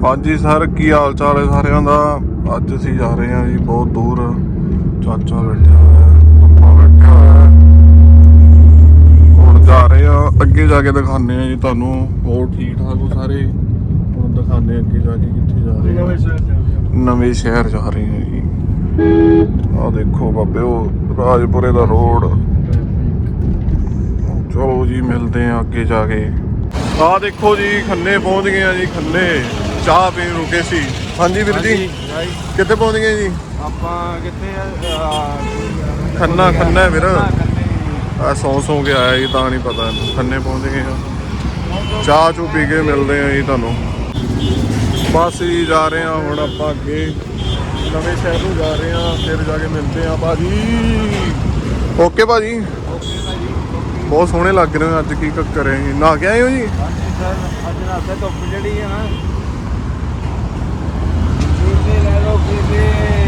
ਹਾਂਜੀ ਸਰ ਕੀ ਹਾਲ ਚਾਲ ਹੈ ਸਾਰਿਆਂ ਦਾ? ਅੱਜ ਅਸੀਂ ਜਾ ਰਹੇ ਹਾਂ ਜੀ ਬਹੁਤ ਦੂਰ। ਚਾਚਾ ਬੈਠਿਆ ਹੋਇਆ ਪਾਪਾ ਬੈਠਿਆ ਹੋਇਆ ਹੁਣ ਜਾ ਰਹੇ ਹਾਂ ਅੱਗੇ ਜਾ ਕੇ ਦਿਖਾਉਂਦੇ ਹਾਂ ਜੀ ਤੁਹਾਨੂੰ। ਹੋਰ ਠੀਕ ਠਾਕ ਹੋ ਸਾਰੇ? ਹੁਣ ਦਿਖਾਉਂਦੇ ਹਾਂ ਅੱਗੇ ਜਾ ਕੇ ਕਿੱਥੇ ਜਾ ਰਹੇ ਹਾਂ। ਨਵੇਂ ਸ਼ਹਿਰ ਜਾ ਰਹੇ ਹਾਂ। ਜੀ ਆਹ ਦੇਖੋ ਬਾਬੇ ਉਹ ਰਾਜਪੁਰੇ ਦਾ ਰੋਡ। ਚਲੋ ਜੀ ਮਿਲਦੇ ਆ ਅੱਗੇ ਜਾ ਕੇ। ਆਹ ਦੇਖੋ ਜੀ ਖੰਨੇ ਪਹੁੰਚ ਗਏ ਆ ਜੀ ਖੰਨੇ। ਚਾਹ ਪੀਣ ਰੁਕੇ ਸੀ। ਹਾਂਜੀ ਵੀਰ ਜੀ। ਕਿੱਥੇ ਪਹੁੰਚ ਗਏ ਜੀ? ਆਪਾਂ ਕਿੱਥੇ ਆ? ਖੰਨਾ ਖੰਨਾ ਵੀਰ। ਆ ਸੌ ਸੌ ਕੇ ਆਇਆ ਜੀ ਤਾਂ ਨਹੀਂ ਪਤਾ। ਖੰਨੇ ਪਹੁੰਚ ਗਏ ਆ। ਚਾਹ ਚੂ ਪੀ ਕੇ ਮਿਲਦੇ ਆ ਜੀ ਤੁਹਾਨੂੰ। ਬਸ ਜੀ ਜਾ ਰਹੇ ਆ ਹੁਣ ਆਪਾਂ ਅੱਗੇ। ਨਵੇਂ ਸ਼ਹਿਰ ਨੂੰ ਜਾ ਰਹੇ ਆ ਫਿਰ ਜਾ ਕੇ ਮਿਲਦੇ ਆ ਭਾਜੀ। ਓਕੇ ਭਾਜੀ। ਬਹੁਤ ਸੋਹਣੇ ਲੱਗ ਰਹੇ ਹੋ ਅੱਜ ਕੀ ਕਰ ਨਹਾ ਕੇ ਆਏ ਹੋ ਜੀ? ਹਾਂਜੀ ਸਰ। ਅੱਜ ਰਾਤ ਧੁੱਪ ਜਿਹੜੀ ਹੈ ਨਾ।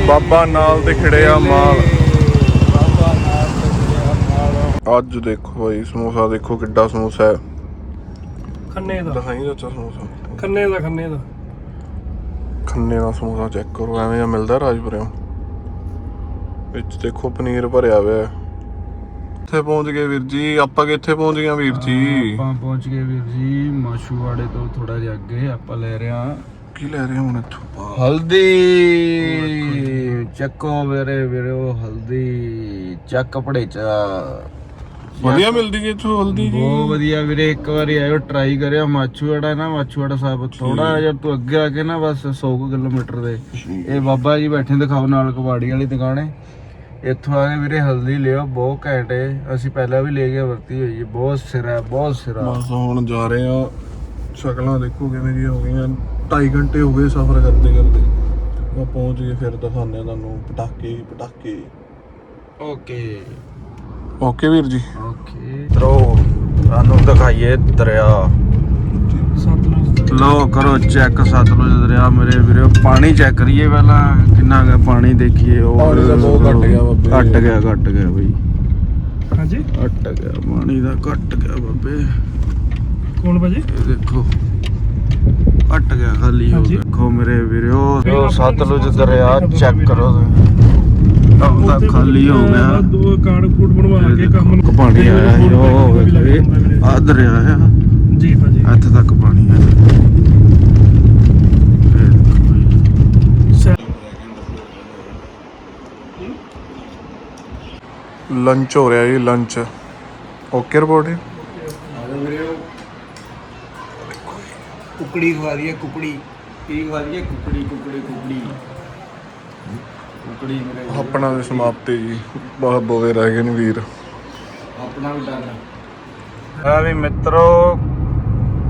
ਬਾਬਾ ਨਾਲ ਤੇ ਖਿੜਿਆ ਮਾਲ। ਬਾਬਾ ਨਾਲ ਤੇ ਖਿੜਿਆ ਮਾਲ। ਅੱਜ ਦੇਖੋ ਭਾਈ ਸਮੋਸਾ ਦੇਖੋ ਕਿੱਡਾ ਸਮੋਸਾ ਹੈ। ਖੰਨੇ ਦਾ। ਦਿਖਾਈ ਚਾਚਾ ਸਮੋਸਾ। ਖੰਨੇ ਦਾ ਖੰਨੇ ਦਾ। ਖੰਨੇ ਦਾ ਸਮੋਸਾ ਚੈੱਕ ਕਰੋ ਐਵੇਂ ਜਿਹਾ ਮਿਲਦਾ ਰਾਜਪੁਰਿਓਂ। ਵਿੱਚ ਦੇਖੋ ਪਨੀਰ ਭਰਿਆ ਹੋਇਆ ਹੈ। ਕਿੱਥੇ ਪਹੁੰਚ ਗਏ ਵੀਰ ਜੀ ਆਪਾਂ ਕਿੱਥੇ ਪਹੁੰਚ ਗਏ ਵੀਰ ਜੀ? ਆਪਾਂ ਪਹੁੰਚ ਗਏ ਵੀਰ ਜੀ ਮਾਸ਼ੂਵਾੜੇ ਤੋਂ ਥੋੜਾ ਜਿਹਾ ਅੱਗੇ ਆਪਾਂ ਲੈ ਰਹੇ ਕੀ ਲੈ ਰਹੇ ਹੁਣ ਇੱਥੋਂ? ਹਲਦੀ। ਚੱਕੋ ਮੇਰੇ ਵੀਰੋ ਹਲਦੀ। ਚੱਕ ਪੜੇਚਾ ਵਧੀਆ ਮਿਲਦੀ ਜੀ ਇੱਥੋਂ ਹਲਦੀ ਜੀ। ਬਹੁਤ ਵਧੀਆ ਵੀਰੇ ਇੱਕ ਵਾਰੀ ਆਇਓ ਟਰਾਈ ਕਰਿਓ। ਮਾਛੂਵਾੜਾ ਨਾ ਮਾਛੂਵਾੜਾ ਸਾਹਿਬ ਥੋੜਾ ਜਿਹਾ ਤੂੰ ਅੱਗੇ ਆ ਕੇ ਨਾ ਬਸ 100 ਕੁ ਕਿਲੋਮੀਟਰ ਦੇ। ਇਹ ਬਾਬਾ ਜੀ ਬੈਠੇ ਦਿਖਾਓ ਨਾਲ ਕਬਾੜੀ ਵਾਲੀ ਦੁਕਾਨ। ਇੱਥੋਂ ਆ ਕੇ ਵੀਰੇ ਹਲਦੀ ਲਿਓ ਬਹੁਤ ਘੈਂਟ ਹੈ ਅਸੀਂ ਪਹਿਲਾਂ ਵੀ ਲੈ ਕੇ ਵਰਤੀ ਹੋਈ ਹੈ ਬਹੁਤ ਸਿਰਾ ਬਹੁਤ ਸਿਰਾ। ਬਸ ਹੁਣ ਜਾ ਰਹੇ ਆ ਸ਼ਕਲਾਂ ਦੇਖੋ ਕਿਵੇਂ ਦੀਆਂ ਹੋ ਗਈਆਂ। 2.5 ਘੰਟੇ ਹੋ ਗਏ ਸਫ਼ਰ ਕਰਦੇ ਕਰਦੇ। ਉਹ ਪਹੁੰਚ ਗਏ ਫਿਰ ਦਿਖਾਉਂਦੇ ਆ ਤੁਹਾਨੂੰ ਪਟਾਕੇ ਪਟਾਕੇ। ਓਕੇ। ਓਕੇ ਵੀਰ ਜੀ। ਓਕੇ। ਤਰੋ ਤੁਹਾਨੂੰ ਦਿਖਾਈਏ ਦਰਿਆ। ਸਤਲੁਜ ਲੋ ਕਰੋ ਚੈੱਕ ਸਤਲੁਜ ਦਰਿਆ ਮੇਰੇ ਵੀਰੇ ਪਾਣੀ ਚੈੱਕ ਕਰੀਏ ਪਹਿਲਾਂ ਕਿੰਨਾ ਹੈ ਪਾਣੀ ਦੇਖੀਏ ਉਹ ਪਾਣੀ ਤਾਂ ਬਹੁਤ ਘੱਟ ਗਿਆ ਬਾਬੇ। ਘੱਟ ਗਿਆ ਘੱਟ ਗਿਆ ਬਈ। ਹਾਂਜੀ? ਘੱਟ ਗਿਆ ਪਾਣੀ ਦਾ ਘੱਟ ਗਿਆ ਬਾਬੇ। ਕੌਣ ਭਾਜੀ ਇਹ ਦੇਖੋ। ਘੱਟ ਗਿਆ ਖਾਲੀ ਹੋ ਹਾਂਜੀ। ਦੇਖੋ ਮੇਰੇ ਵੀਰੋ ਆਪਣਾ ਸਤਲੁਜ ਜੀ ਦਰਿਆ ਚੈੱਕ ਕਰੋ ਅਬ ਤਾਂ ਖਾਲੀ ਹੋ ਗਿਆ ਦੋ ਕਾਰਡ ਕੂਡ ਬਣਵਾ ਕੇ ਕੰਮ ਪਾਣੀ ਆਇਆ ਸੀ, ਉਹ। ਆ ਦਰਿਆ ਆ ਜੀ ਭਾਜੀ ਇੱਥੇ ਤੱਕ ਪਾਣੀ। ਸੈ- ਲੰਚ ਹੋ ਰਿਹਾ ਜੀ ਲੰਚ ਓਕੇ ਰਿਪੋਰਟ ਹੈ ਕੁਕੜੀ ਖਵਾ ਦਈਏ ਕੁਕੜੀ। ਕੀ ਖਵਾ ਦਈਏ? ਕੁਕੜੀ ਕੁਕੜੀ ਕੁਕੜੀ। ਕੁਕੜੀ ਮੇਰੇ ਆਪਣਾ ਵੀ ਸਮਾਪਤੀ ਜੀ। ਬਹੁਤ ਬੋਵੇ ਰਹਿ ਗਏ ਨੇ ਵੀਰ। ਆਪਣਾ ਵੀ ਡਰ ਆ। ਵੀ ਮਿੱਤਰੋ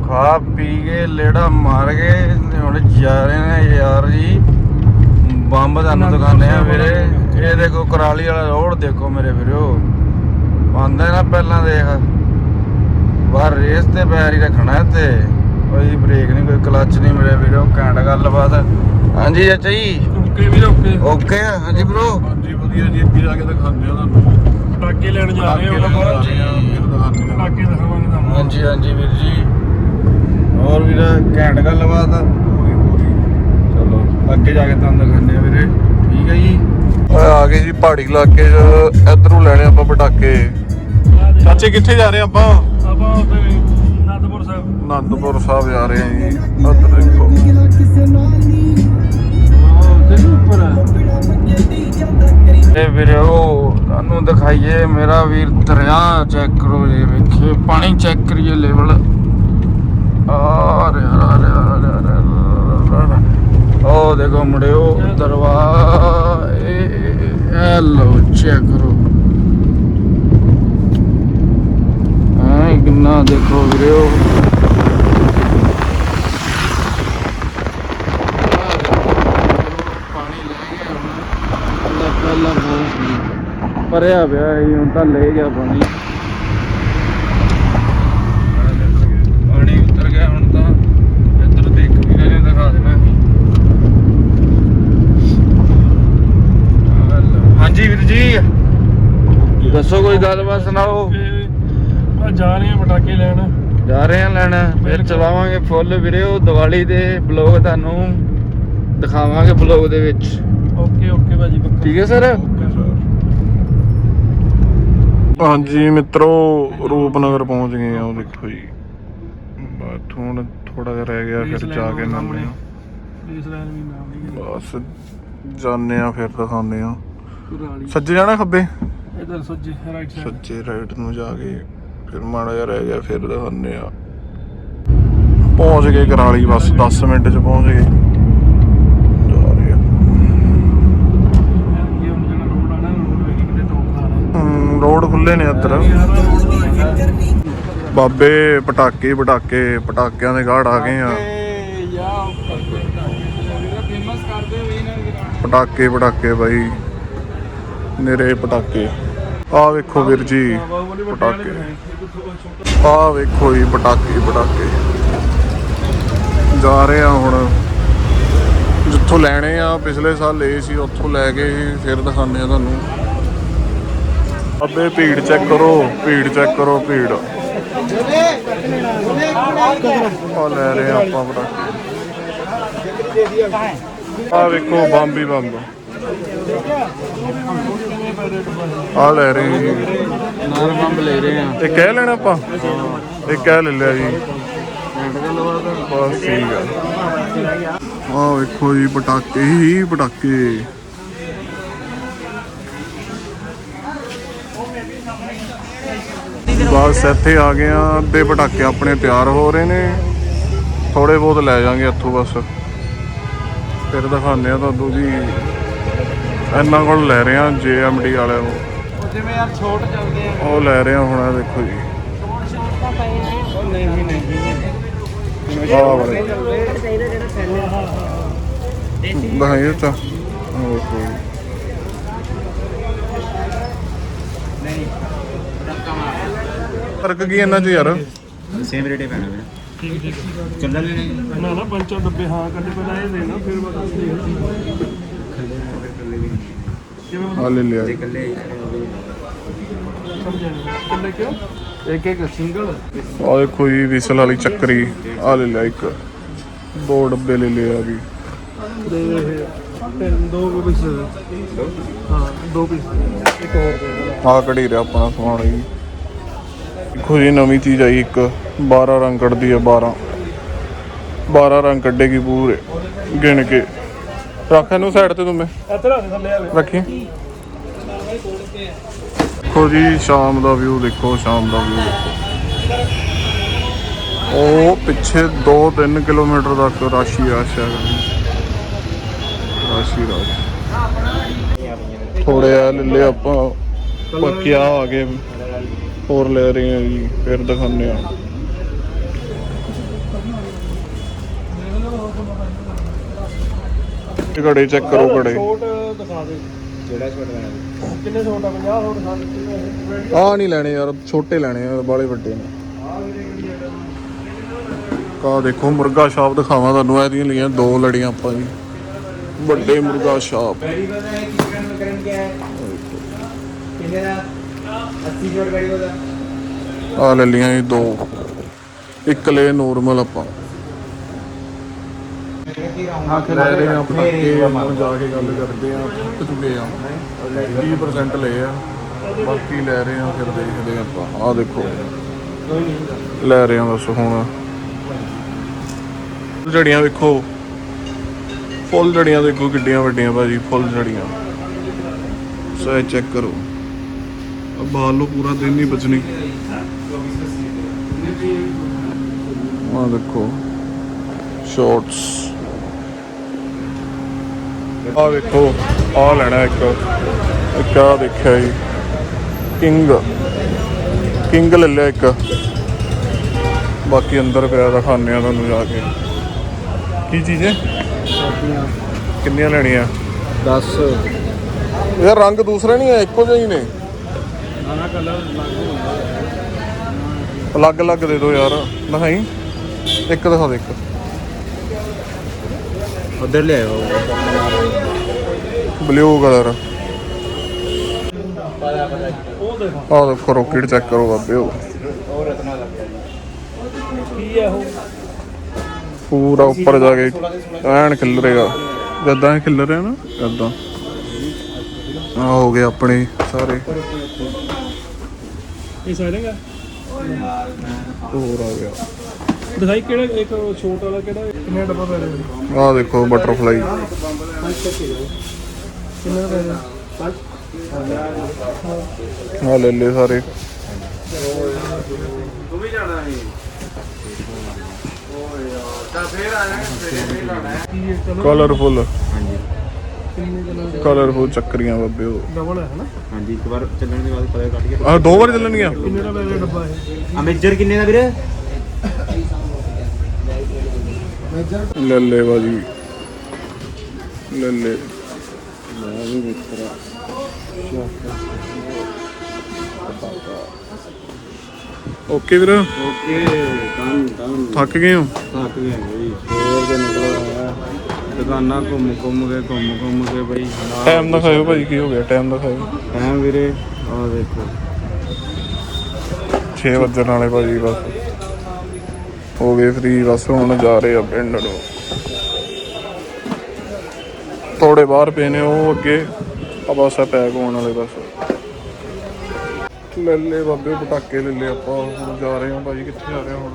ਖਾ ਪੀ ਕੇ ਲੇੜਾ ਮਾਰ ਗਏ ਤੇ ਹੁਣ ਜਾ ਰਹੇ ਨੇ ਯਾਰ ਜੀ। ਬੰਬ ਤੁਹਾਨੂੰ ਦਿਖਾਉਂਦੇ ਆ ਵੀਰੇ। ਇਹ ਦੇਖੋ ਕਰਾਲੀ ਵਾਲਾ ਰੋਡ ਦੇਖੋ ਮੇਰੇ ਵੀਰੋ। ਆਂਦਾ ਨਾ ਪਹਿਲਾਂ ਦੇਖ। ਬਾਹਰ ਰੇਸ ਤੇ ਪੈਰ ਹੀ ਰੱਖਣਾ ਤੇ ਕੋਈ ਬ੍ਰੇਕ ਨਹੀਂ ਕੋਈ ਕਲੱਚ ਨਹੀਂ ਮੇਰੇ ਵੀਰੋ ਘੈਂਟ ਗੱਲਬਾਤ। ਹਾਂਜੀ ਚਾਚਾ ਜੀ? ਓਕੇ ਵੀਰੇ ਓਕੇ। ਓਕੇ ਆ ਹਾਂਜੀ ਬ్రో ਹਾਂਜੀ ਵਧੀਆ ਜੀ ਅੱਗੇ ਜਾ ਕੇ ਦਿਖਾਉਂਦੇ ਆ ਤੁਹਾਨੂੰ। ਪਟਾਕੇ ਲੈਣ ਜਾ ਰਹੇ ਹਾਂ ਜਾ ਰਹੇ ਆ ਫਿਰ ਦਿਖਾਉਂਦੇ ਆ। ਪਟਾਕੇ ਦਿਖਾਵਾਂਗੇ ਤੁਹਾਨੂੰ। ਹਾਂਜੀ ਹਾਂਜੀ ਵੀਰ ਜੀ। ਹੋਰ ਵੀਰ ਘੈਂਟ ਗੱਲਬਾਤ। ਆ ਪੂਰੀ ਪੂਰੀ। ਚਲੋ ਅੱਗੇ ਜਾ ਕੇ ਤੁਹਾਨੂੰ ਦਿਖਾਉਂਦੇ ਆ ਵੀਰੇ। ਠੀਕ ਹੈ ਜੀ? ਓਏ ਆ ਗਏ ਜੀ ਪਹਾੜੀ ਇਲਾਕੇ 'ਚ। ਇਧਰੋਂ ਲੈਣੇ ਆਪਾਂ ਪਟਾਕੇ। ਚਾਚੇ ਕਿੱਥੇ ਜਾ ਰਹੇ ਆਪਾਂ? ਆਪਾਂ ਉੱਥੇ ਅਨੰਦਪੁਰ ਸਾਹਿਬ। ਜਾ ਰਹੇ ਹਾਂ ਜੀ। ਉੱਧਰ ਦੇਖੋ। ਇਹ ਵੀਰੇ ਤੁਹਾਨੂੰ ਦਿਖਾਈਏ ਮੇਰਾ ਵੀਰ ਦਰਿਆ ਚੈੱਕ ਕਰੋ ਜੀ ਵੇਖੇ ਪਾਣੀ ਚੈੱਕ ਕਰੀਏ ਲੈਵਲ ਆ ਰਿਹਾ ਆ ਰਿਹਾ ਆ ਰਿਹਾ, ਆ ਰਿਹਾ, ਆ ਰਿਹਾ। ਉਹ ਦੇਖੋ ਮੁੰਡਿਓ ਦਰਵਾ ਇਹ ਲੋ ਚੈੱਕ ਕਰੋ ਹਾਂ ਕਿੰਨਾ ਦੇਖੋ ਵੀਰੋ ਪਾਣੀ ਲੈ ਗਿਆ ਹੁਣ ਪਹਿਲਾਂ ਪਹਿਲਾਂ ਬਹੁਤ ਸੀ ਭਰਿਆ ਪਿਆ ਸੀ ਹੁਣ ਤਾਂ ਲੈ ਗਿਆ ਪਾਣੀ। ਪਾਣੀ ਉਤਰ ਗਿਆ ਹੁਣ ਤਾਂ ਇੱਧਰ ਦੇਖ ਵੀਰੇ ਨੇ ਦਿਖਾ ਦੇਣਾ। ਹਾਂਜੀ ਵੀਰ ਜੀ ਦੱਸੋ ਕੋਈ ਗੱਲਬਾਤ ਸੁਣਾਓ? ਆ ਜਾ ਰਹੇ ਹਾਂ ਪਟਾਕੇ ਲੈਣ। ਜਾ ਰਹੇ ਆ ਲੈਣ ਫਿਰ ਚਲਾਵਾਂਗੇ ਫੁੱਲ ਵੀਰੇ ਉਹ ਦੀਵਾਲੀ ਦੇ ਬਲੌਗ ਤੁਹਾਨੂੰ ਦਿਖਾਵਾਂਗੇ ਬਲੌਗ ਦੇ ਵਿੱਚ। ਓਕੇ ਓਕੇ ਭਾਜੀ ਪੱਕਾ। ਠੀਕ ਹੈ ਸਰ? ਹਾਂਜੀ ਮਿੱਤਰੋ ਰੂਪਨਗਰ ਪਹੁੰਚ ਗਏ ਆ ਉਹ ਦੇਖੋ ਜੀ। ਬਸ ਹੁਣ ਥੋੜਾ ਜਿਹਾ ਰਹਿ ਗਿਆ ਫਿਰ ਜਾ ਕੇ ਨਾਲੇ ਇਸ ਲਾਈਨ ਵੀ ਨਾਮ ਨਹੀਂ ਬਸ ਜਾਣੇ ਆ ਫਿਰ ਦਿਖਾਉਂਦੇ ਆ ਸੱਜੇ ਜਾਣਾ ਖੱਬੇ? ਇਧਰ ਸੱਜੇ ਰਾਈਟ ਸਾਈਡ ਸੱਜੇ ਰਾਈਟ ਨੂੰ ਜਾ ਕੇ ਫਿਰ ਮਾੜਾ ਜਿਹਾ ਰਹਿ ਗਿਆ ਫਿਰ ਦਿਖਾਉਂਦੇ ਆ ਪਹੁੰਚ ਗਏ ਕਰਾਲੀ ਬਸ 10 ਮਿੰਟ ਚ ਪਹੁੰਚ ਗਏ ਜਾ ਰਹੇ ਆ ਇਹ ਹੁਣ ਜਿਹੜਾ ਰੋਡ ਆ ਨਾ ਰੋਡ ਵੇਖੀ ਕਿਤੇ ਟੌਪ ਦਾ ਆ ਹਮ, ਰੋਡ ਖੁੱਲੇ ਨੇ ਇੱਧਰ। ਬਾਬੇ ਪਟਾਕੇ ਪਟਾਕੇ, ਪਟਾਕਿਆਂ ਦੇ ਗਾੜ ਆ ਗਏ ਆ। ਪਟਾਕੇ ਪਟਾਕੇ ਬਾਈ, ਨੇਰੇ ਪਟਾਕੇ। ਆ ਵੇਖੋ ਵੀਰ ਜੀ, ਪਟਾਕੇ। ਆ ਵੇਖੋ ਜੀ, ਪਟਾਕੇ ਪਟਾਕੇ। ਜਾ ਰਹੇ ਆ ਹੁਣ। ਜਿੱਥੋਂ ਲੈਣੇ ਆ, ਪਿਛਲੇ ਸਾਲ ਲਏ ਸੀ, ਉੱਥੋਂ ਲੈ ਕੇ ਫਿਰ ਦਿਖਾਉਂਦੇ ਆ ਤੁਹਾਨੂੰ। ਅੱਬੇ ਭੀੜ ਚੈੱਕ ਕਰੋ ਭੀੜ ਚੈੱਕ ਕਰੋ ਭੀੜ। ਲੈ ਰਹੇ ਆਪਾਂ ਪਟਾਕੇ ਆ ਵੇਖੋ ਬੰਬ ਹੀ ਬੰਬ। ਆ ਲੈ ਰਹੇ ਨਾਲ ਬੰਬ ਲੈ ਰਹੇ ਆ ਇਹ ਕਹਿ ਲੈਣਾ ਆਪਾਂ? ਇਹ ਕਹਿ ਲੈ ਲਿਆ ਜੀ। ਬਸ ਠੀਕ ਆ। ਆ ਵੇਖੋ ਜੀ ਪਟਾਕੇ ਹੀ ਪਟਾਕੇ। ਬਸ ਇੱਥੇ ਆ ਗਏ ਆ ਅੱਧੇ ਪਟਾਕੇ ਆਪਣੇ ਤਿਆਰ ਹੋ ਰਹੇ ਨੇ। ਥੋੜੇ ਬਹੁਤ ਲੈ ਜਾਾਂਗੇ ਇੱਥੋਂ ਬਸ। ਫਿਰ ਦਿਖਾਉਂਦੇ ਆ ਤੁਹਾਨੂੰ ਜੀ। ਇਹਨਾਂ ਕੋਲ ਲੈ ਰਹੇ ਆ ਜੀਐਮਡੀ ਵਾਲਿਆਂ ਨੂੰ। ਜਿਵੇਂ ਯਾਰ ਛੋਟ ਚੱਲਦੇ ਆ। ਉਹ ਲੈ ਰਹੇ ਆ ਹੁਣ ਆ ਦੇਖੋ ਜੀ। ਉਹ ਨਹੀਂ ਨਹੀਂ ਨਹੀਂ। ਆਹ ਵਾਲੇ ਦਿਖਾਈਏ ਤਾਂ। ਆਹ ਵੇਖੋ ਫ਼ਰਕ ਕੀ ਇਹਨਾਂ ਚ ਯਾਰ? ਸੇਮ ਰੇਟ ਹੀ ਪੈਣਾ ਵੀਰੇ ਠੀਕ ਠੀਕ ਚੱਲਣ ਲੈਣੇ ਨਾ ਨਾ ਪੰਚਾ ਡੱਬੇ ਹਾਂ ਕੱਢੇ ਪਹਿਲਾਂ ਇਹ ਦੇਣਾ ਫਿਰ ਬਤਾ ਕਿਵੇਂ ਆ ਲੈ ਲਿਆ। ਜੀ। ਇਕੱਲੇ ਸਮਝਿਆ ਕਿੰਨੇ ਕਿਉਂ? ਇੱਕ ਇੱਕ ਸਿੰਗਲ। ਆ ਦੇਖੋ ਜੀ ਵਿਸਲ ਵਾਲੀ ਚੱਕਰੀ। ਆ ਲੈ ਲਿਆ ਇੱਕ। ਦੋ ਡੱਬੇ ਲੈ ਲਿਆ ਵੀ ਦੇ ਇਹ ਤਿੰਨ ਦੋ ਪੀਸ ਹਾਂ ਦੋ ਪੀਸ ਇੱਕ ਹੋਰ ਦੇ ਆ ਕਢੀ ਰਿਹਾ ਆਪਣਾ ਸਮਾਨ ਜੀ? ਦੇਖੋ ਜੀ ਨਵੀਂ ਚੀਜ਼ ਆਈ ਇੱਕ 12 ਰੰਗ ਕੱਢਦੀ ਆ 12 12 ਰੰਗ ਕੱਢੇਗੀ ਪੂਰੇ ਗਿਣ ਕੇ। ਰੱਖ ਇਹਨੂੰ ਸਾਈਡ ਤੇ ਤੁਮੇ ਇੱਧਰ ਆ ਥੱਲੇ ਆਵੇ ਰੱਖੀ। ਦੇਖੋ ਜੀ ਸ਼ਾਮ ਦਾ ਵਿਊ ਦੇਖੋ ਸ਼ਾਮ ਦਾ ਵਿਊ ਦੇਖੋ। ਉਹ ਪਿੱਛੇ 2-3 ਕਿਲੋਮੀਟਰ ਤੱਕ ਰਾਸ਼ੀ ਰਾਸ਼ ਹੈ। ਰਾਸ਼ੀ ਰਾਸ਼। ਥੋੜੇ ਆ ਲੈ ਆਪਾਂ। ਪੱਕਿਆ ਆ ਗਏ। ਹੋਰ ਲੈ ਰਹੇ ਹਾਂ ਜੀ, ਫਿਰ ਦਿਖਾਉਂਦੇ ਆ ਘੜੇ ਚੈੱਕ ਕਰੋ ਘੜੇ। ਆ ਨਹੀਂ ਲੈਣੇ ਯਾਰ, ਛੋਟੇ ਲੈਣੇ ਆ ਬਾਲੇ ਵੱਡੇ ਨੇ। ਆ ਦੇਖੋ, ਮੁਰਗਾ ਸ਼ਾਪ ਦਿਖਾਵਾਂ ਤੁਹਾਨੂੰ ਇਹਦੀਆਂ ਲਈਆਂ ਦੋ ਲੜੀਆਂ ਆਪਾਂ ਜੀ। ਵੱਡੇ ਮੁਰਗਾ ਸ਼ਾਪ ਪਹਿਲੀ ਵਾਰ ਹੈ ਕਿਚਨ ਕਰਨ ਕਿਆ ਹੈ ਕਿਹਦਾ ਆ ਲੈ ਲੀਆਂ ਜੀ ਦੋ। ਇੱਕ ਲੈ ਨੋਰਮਲ ਆਪਾਂ। ਲੈ ਰਹੇ ਆ। ਦੇਖੋ। ਲੈ ਰਹੇ ਆ ਬਸ ਹੁਣ। ਜੜੀਆਂ ਵੇਖੋ। ਫੁੱਲ ਜੜੀਆਂ ਦੇਖੋ ਕਿੱਡੀਆਂ ਵੱਡੀਆਂ ਭਾਜੀ ਫੁੱਲ ਜੜੀਆਂ ਸੋ ਚੈੱਕ ਕਰੋ। ਆ ਬਾਲ ਨੂੰ ਪੂਰਾ ਦਿਨ ਨਹੀਂ ਬਚਣੀ। ਆ ਦੇਖੋ ਸ਼ਾਰਟਸ ਆ ਵੇਖੋ ਆ ਲੈਣਾ ਇੱਕ ਇੱਕ ਆ ਦੇਖਿਆ ਜੀ ਕਿੰਗ। ਕਿੰਗ ਲੈ ਲਿਆ ਇੱਕ। ਬਾਕੀ ਅੰਦਰ ਪਿਆ ਦਿਖਾਉਂਦੇ ਆ ਤੁਹਾਨੂੰ ਜਾ ਕੇ। ਕੀ ਚੀਜ਼ ਹੈ? ਕਿੰਨੀਆਂ ਲੈਣੀਆਂ? 10 ਯਾਰ ਰੰਗ ਦੂਸਰੇ ਨਹੀਂ ਹੈ ਇੱਕੋ ਜਿਹੇ ਹੀ ਨੇ। ਅਲੱਗ ਅਲੱਗ ਦੇ ਦੋ ਯਾਰ। ਨਹੀਂ ਇੱਕ ਦਿਖਾ ਦੇ ਇੱਕ। ਉਧਰ ਲੈ ਆਓ ਬਲੂ ਕਲਰ ਆਹ ਦੇਖੋ ਰੋਕਟ ਚੈੱਕ ਕਰੋ ਬਾਬੇ ਉਹ। ਪੂਰਾ ਉੱਪਰ ਜਾ ਕੇ ਐਨ ਖਿਲਰੇਗਾ। ਜਦਾਂ ਖਿਲਰ ਨਾ ਜਦਾਂ ਆ ਹੋ ਗਏ ਆਪਣੇ ਸਾਰੇ। ਇਹ ਸਾਇਲੈਂਗ ਹੈ ਹੋਰ ਆ ਗਿਆ। ਦਿਖਾਈ ਕਿਹੜਾ ਇੱਕ ਛੋਟ ਵਾਲਾ ਕਿਹੜਾ? ਕਿੰਨੇ ਡੱਬਾ ਪੈ ਰਿਹਾ ਆ ਦੇਖੋ ਬਟਰਫਲਾਈ ਕਿੰਨੇ ਦਾ ਪੈ ਰਿਹਾ? ਆ ਲੈ ਲੈ ਸਾਰੇ। ਤੂੰ ਵੀ ਜਾਣਾ ਹੈ ਓ ਯਾਰ ਤਾਂ ਫੇਰ ਆਣਾ ਫੇਰ ਲਾਣਾ ਹੈ। ਕੀ ਹੈ ਚਲੋ ਕਲਰਫੁਲ ਕਿੰਨੇ ਜਣਾ ਕਲਰਫੁਲ ਚੱਕਰੀਆਂ ਬੱਬੇ ਉਹ। ਡਬਲ ਹੈ ਹਨਾ? ਹਾਂਜੀ ਇੱਕ ਵਾਰ ਚੱਲਣ ਦੇ ਬਾਅਦ ਪਤਾ ਕੱਢ ਕੇ ਆ ਦੋ ਵਾਰ ਚੱਲਣਗੀਆਂ? ਕਿੰਨੇ ਦਾ ਰਿਹਾ ਡੱਬਾ ਇਹ? ਆ ਮੇਜਰ ਕਿੰਨੇ ਦਾ ਵੀਰੇ? ਲੈ ਲੈ ਬਾਜੀ। ਲੈ ਲੈ। ਓਕੇ ਵੀਰ। ਓਕੇ ਡਨ ਡਨ ਥੱਕ ਗਏ ਹੋ? ਥੱਕ ਗਏ ਬਈ ਸ਼ੋਰ ਦੇ ਨਿਕਲ ਦੁਕਾਨਾਂ ਘੁੰਮ ਘੁੰਮ ਕੇ ਘੁੰਮ ਘੁੰਮ ਕੇ ਬਈ ਟਾਈਮ ਦਾ ਖਾਇਓ ਭਾਜੀ ਕੀ ਹੋ ਗਿਆ? ਟਾਈਮ ਦਾ ਖਾਇਓ ਟਾਈਮ ਵੀਰੇ ਆ ਦੇਖੋ। 6 ਵਜਣ ਵਾਲੇ ਭਾਜੀ ਬਸ। ਹੋ ਗਏ ਫ੍ਰੀ ਬਸ ਹੁਣ ਜਾ ਰਹੇ ਆ ਪਿੰਡ ਨੂੰ। ਥੋੜੇ ਬਾਹਰ ਪਏ ਨੇ ਉਹ ਅੱਗੇ ਆ ਬਸ ਆ ਪੈਕ ਹੋਣ ਵਾਲੇ ਬਸ। ਲੈ ਲੈ ਬਾਬੇ ਪਟਾਕੇ ਲੈ ਲੈ ਆਪਾਂ। ਹੁਣ ਜਾ ਰਹੇ ਹਾਂ ਭਾਜੀ ਕਿੱਥੇ ਜਾ ਰਹੇ ਹਾਂ ਹੁਣ?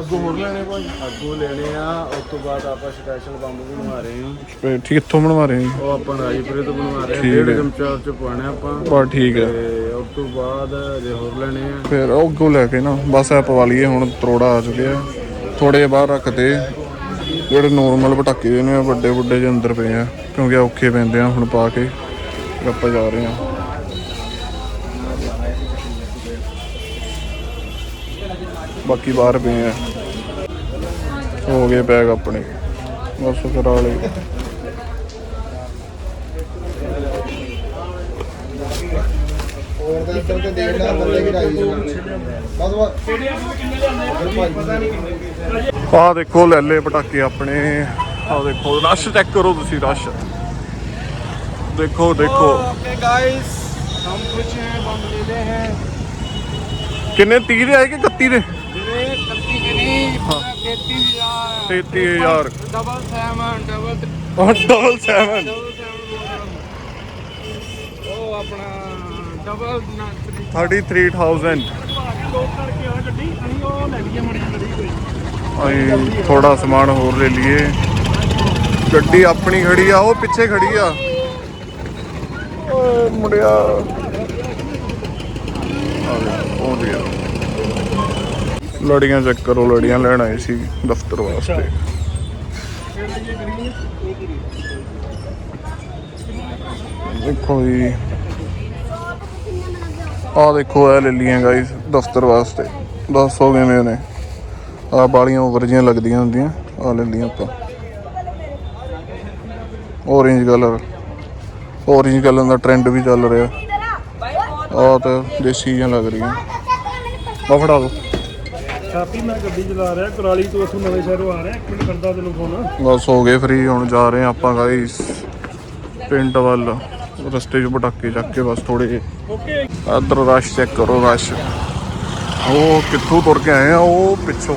ਅੱਗੋਂ ਹੋਰ ਲੈਣੇ ਭਾਜੀ ਅੱਗੋਂ ਲੈਣੇ ਆ ਉਸ ਤੋਂ ਬਾਅਦ ਆਪਾਂ ਸਪੈਸ਼ਲ ਬੰਬ ਵੀ ਬਣਾ ਰਹੇ ਹਾਂ। ਸਪੇ- ਠੀਕ ਕਿੱਥੋਂ ਬਣਵਾ ਰਹੇ ਹਾਂ। ਉਹ ਆਪਾਂ ਰਾਜਪੁਰੇ ਤੋਂ ਬਣਵਾ ਰਹੇ ਹਾਂ ਡੇਢ। ਚਮਚਾ ਚ ਪਾਣਾ ਆਪਾਂ। ਬਸ ਠੀਕ ਹੈ। ਤੇ ਉਸ ਤੋਂ ਬਾਅਦ ਜੇ ਹੋਰ ਲੈਣੇ ਆ। ਫਿਰ ਉਹ ਅੱਗੋਂ ਲੈ ਕੇ ਨਾ ਬਸ ਆ ਪਵਾ ਲਈਏ ਹੁਣ ਤਰੋੜਾ ਆ ਚੁੱਕਿਆ। ਥੋੜੇ ਬਾਹਰ ਰੱਖਦੇ। ਜਿਹੜੇ ਨੋਰਮਲ ਪਟਾਕੇ ਨੇ ਵੱਡੇ ਵੱਡੇ ਜਿਹੇ ਅੰਦਰ ਪਏ ਆ ਕਿਉਂਕਿ ਔਖੇ ਪੈਂਦੇ ਆ ਹੁਣ ਪਾ ਕੇ। ਆਪਾਂ ਜਾ ਰਹੇ ਆ ਬਾਕੀ ਬਾਹਰ ਪਏ ਆ। ਹੋ ਗਏ ਬੈਗ ਆਪਣੇ। ਬਸ ਕਰਾ ਲਈ ਆ ਦੇਖੋ ਲੈ ਲੈ ਪਟਾਕੇ ਆਪਣੇ। ਆ ਦੇਖੋ ਰਸ਼ ਚੈੱਕ ਕਰੋ ਤੁਸੀਂ ਰਸ਼ ਦੇਖੋ ਦੇਖੋ। ਓਕੇ ਗਾਇਸ ਹਮ ਕੁਝ ਬੰਬ ਲੈ ਹੈ। ਕਿੰਨੇ? 30 ਦੇ ਆਏ ਕਿ 31 ਦੇ? ਅਸੀਂ ਥੋੜਾ ਸਮਾਨ ਹੋਰ ਲੈ ਲਈਏ। ਗੱਡੀ ਆਪਣੀ ਖੜੀ ਆ ਉਹ ਪਿੱਛੇ ਖੜੀ ਆ। ਓਏ ਮੁੰਡਿਆ। ਆ ਗਿਆ ਉਹ ਗਿਆ। ਲੜੀਆਂ ਚੈੱਕ ਕਰੋ ਲੜੀਆਂ ਲੈਣ ਆਏ ਸੀ ਦਫ਼ਤਰ ਵਾਸਤੇ। ਦੇਖੋ ਜੀ। ਆ ਦੇਖੋ ਇਹ ਲੈ ਲਈਆਂ ਗਾਇਸ ਦਫ਼ਤਰ ਵਾਸਤੇ। 10 ਹੋ ਗਏ ਮੇਰੇ ਨੇ? ਆ ਬਾਲੀਆਂ ਓਵਰ ਜੀਆਂ ਲੱਗਦੀਆਂ ਹੁੰਦੀਆਂ ਆ ਲੈ ਲਈਆਂ ਆਪਾਂ। Orange ਕਲਰ orange ਕਲਰ ਦਾ ਟ੍ਰੈਂਡ ਵੀ ਚੱਲ ਰਿਹਾ। ਆ ਤਾਂ ਦੇਸੀ ਜਿਹੀਆਂ ਲੱਗ ਰਹੀਆਂ। ਆ ਫੜਾ ਦੋ। ਛਾਪੀ ਮੈਂ ਗੱਡੀ ਚਲਾ ਰਿਹਾ ਕੁਰਾਲੀ ਤੋਂ ਉੱਥੋਂ ਨਵੇਂ ਸ਼ਹਿਰੋਂ ਆ ਰਿਹਾ ਇੱਕ ਮਿੰਟ ਕਰਦਾ ਤੈਨੂੰ ਫੋਨ ਬਸ ਹੋ ਗਏ ਫ੍ਰੀ ਹੁਣ ਜਾ ਰਹੇ ਆਪਾਂ ਗਾਇਸ ਪਿੰਡ ਵੱਲ। ਰਸਤੇ 'ਚ ਪਟਾਕੇ ਚੱਕ ਕੇ ਬਸ ਥੋੜੇ ਓਕੇ ਇੱਧਰ ਰਸ਼ ਚੈੱਕ ਕਰੋ ਰਸ਼ ਉਹ ਕਿੱਥੋਂ ਤੁਰ ਕੇ ਆਏ ਆ? ਉਹ ਪਿੱਛੋਂ।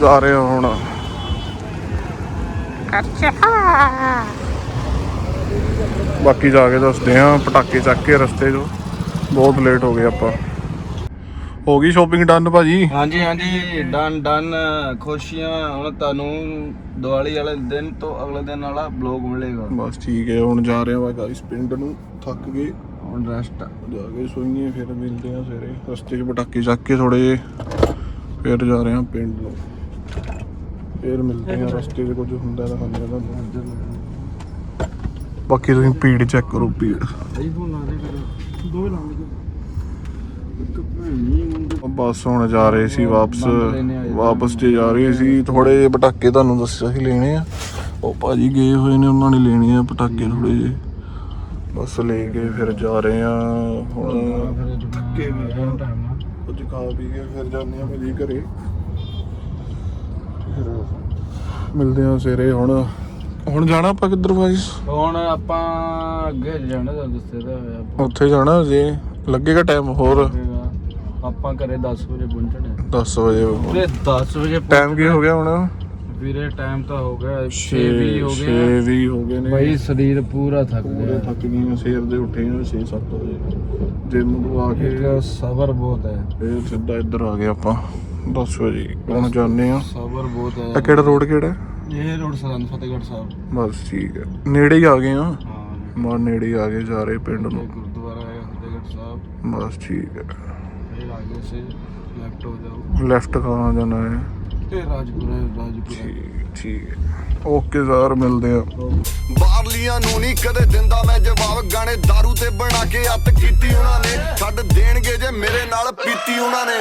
ਜਾ ਰਹੇ ਆ ਹੁਣ। ਬਾਕੀ ਜਾ ਕੇ ਦੱਸਦੇ ਆ ਪਟਾਕੇ ਚੱਕ ਕੇ ਰਸਤੇ 'ਚੋਂ। ਬਹੁਤ ਲੇਟ ਹੋ ਗਏ ਆਪਾਂ। ਹੋ ਗਈ ਸ਼ੋਪਿੰਗ ਡਨ ਭਾਜੀ? ਹਾਂਜੀ ਹਾਂਜੀ ਡਨ ਡਨ ਖੁਸ਼ੀਆਂ ਹੁਣ ਤੁਹਾਨੂੰ ਦੀਵਾਲੀ ਵਾਲੇ ਦਿਨ ਤੋਂ ਅਗਲੇ ਦਿਨ ਵਾਲਾ ਬਲੌਗ ਮਿਲੇਗਾ। ਬਸ ਠੀਕ ਹੈ ਹੁਣ ਜਾ ਰਹੇ ਆ ਗਾਇਸ ਪਿੰਡ ਨੂੰ ਥੱਕ ਗਏ। ਹੁਣ ਰੈਸਟ ਜਾ ਕੇ ਸੋਈਏ ਫਿਰ ਮਿਲਦੇ ਆ ਸਵੇਰੇ। ਰਸਤੇ 'ਚ ਪਟਾਕੇ ਚੱਕ ਕੇ ਥੋੜੇ ਜਿਹੇ ਫਿਰ ਜਾ ਰਹੇ ਆ ਪਿੰਡ ਨੂੰ। ਫਿਰ ਮਿਲਦੇ ਆ ਰਸਤੇ 'ਚ ਕੁਝ ਹੁੰਦਾ ਤਾਂ ਖਾਂਦੇ ਤੁਹਾਨੂੰ ਬਾਕੀ ਤੁਸੀਂ ਭੀੜ ਚੈੱਕ ਕਰੋ ਭੀੜ। ਆਈਫੋਨ ਲਾ ਦੇ ਫਿਰ। ਦੋਵੇਂ ਲਾਉਂਗੇ ਬਸ ਹੁਣ ਜਾ ਰਹੇ ਸੀ ਵਾਪਸ। ਵਾਪਸ ਤੇ ਜਾ ਰਹੇ ਸੀ ਥੋੜੇ ਜਿਹੇ ਪਟਾਕੇ ਤੁਹਾਨੂੰ ਦੱਸਿਆ ਸੀ ਲੈਣੇ ਆ। ਉਹ ਭਾਜੀ ਗਏ ਹੋਏ ਨੇ ਉਹਨਾਂ ਨੇ ਲੈਣੇ ਆ ਪਟਾਕੇ ਥੋੜੇ ਜਿਹੇ। ਬਸ ਲੈ ਕੇ ਫਿਰ ਜਾ ਰਹੇ ਆ। ਹੁਣ ਥੱਕੇ ਵੀ ਆ। ਕੁਝ ਖਾ ਪੀ ਕੇ ਫਿਰ ਜਾਂਦੇ ਆ ਭਾਜੀ ਘਰੇ। ਮਿਲਦੇ ਆ ਸਵੇਰੇ ਹੁਣ। ਹੁਣ ਜਾਣਾ ਆਪਾਂ ਕਿੱਧਰ ਭਾਈ ਹੁਣ ਆਪਾਂ ਅੱਗੇ ਜਾਣਾ ਦਾ ਦੱਸੇ ਦਾ ਹੋਇਆ। ਉੱਥੇ ਜਾਣਾ ਜੇ ਲੱਗੇਗਾ ਟਾਈਮ ਹੋਰ? ਆਪਾਂ ਘਰੇ 10 ਵਜੇ ਪਹੁੰਚਣਾ। 10 ਵਜੇ ਵੀਰੇ 10 ਵਜੇ ਟਾਈਮ ਕੀ ਹੋ ਗਿਆ ਹੁਣ? ਵੀਰੇ ਟਾਈਮ ਤਾਂ ਹੋ ਗਿਆ। 6 6 ਵੀ ਹੋ 6 ਗਿਆ। ਵੀ ਹੋ ਗਏ ਨੇ। ਬਈ ਸਰੀਰ ਪੂਰਾ ਥੱਕ ਪੂਰੇ ਗਿਆ। ਥੱਕ ਗਏ ਸਵੇਰ ਦੇ ਉੱਠੇ ਆ 6 7 ਵਜੇ। ਜਿਮ ਨੂੰ ਆ ਕੇ। ਇੱਕ ਸਬਰ ਬਹੁਤ ਹੈ। ਫਿਰ ਸਿੱਧਾ ਇੱਧਰ ਆ ਗਏ ਆਪਾਂ। 10 ਵਜੇ ਹੁਣ ਜਾਂਦੇ ਆ। ਸਬਰ ਬਹੁਤ ਹੈ। ਕਿਹੜਾ ਰੋਡ ਕਿਹੜਾ? ਹੈ? ਇਹ ਰੋਡ ਸਰਹੰਦ ਫਤਿਹਗੜ੍ਹ ਸਾਹਿਬ। ਬਸ ਠੀਕ ਹੈ। ਨੇੜੇ ਹੀ ਆ ਗਏ ਆ। ਹਾਂ। ਮਾਰ ਨੇੜੇ ਹੀ ਆ ਗਏ ਜਾ ਰਹੇ ਪਿੰਡ ਨੂੰ। ਹੈ ਸਾਹਿਬ ਬਸ ਠੀਕ ਹੈ फिर आगे से लेफ्ट हो जाओ ਲੈਫਟ ਕਹਾਂ ਜਾਣਾ ਹੈ फिर राजपुरा राजपुरा ਠੀਕ ਠੀਕ ਹੈ ਓਕੇ ਸਰ ਮਿਲਦੇ ਆ ਬਾਹਰਲੀਆਂ ਨੂੰ ਨਹੀਂ ਕਦੇ ਦਿੰਦਾ ਮੈਂ ਜਵਾਬ ਗਾਣੇ दारू ਤੇ ਬਣਾ ਕੇ ਅੱਤ ਕੀਤੀ ਉਹਨਾਂ ਨੇ ਛੱਡ ਦੇਣਗੇ ਜੇ ਮੇਰੇ ਨਾਲ ਪੀਤੀ ਉਹਨਾਂ ਨੇ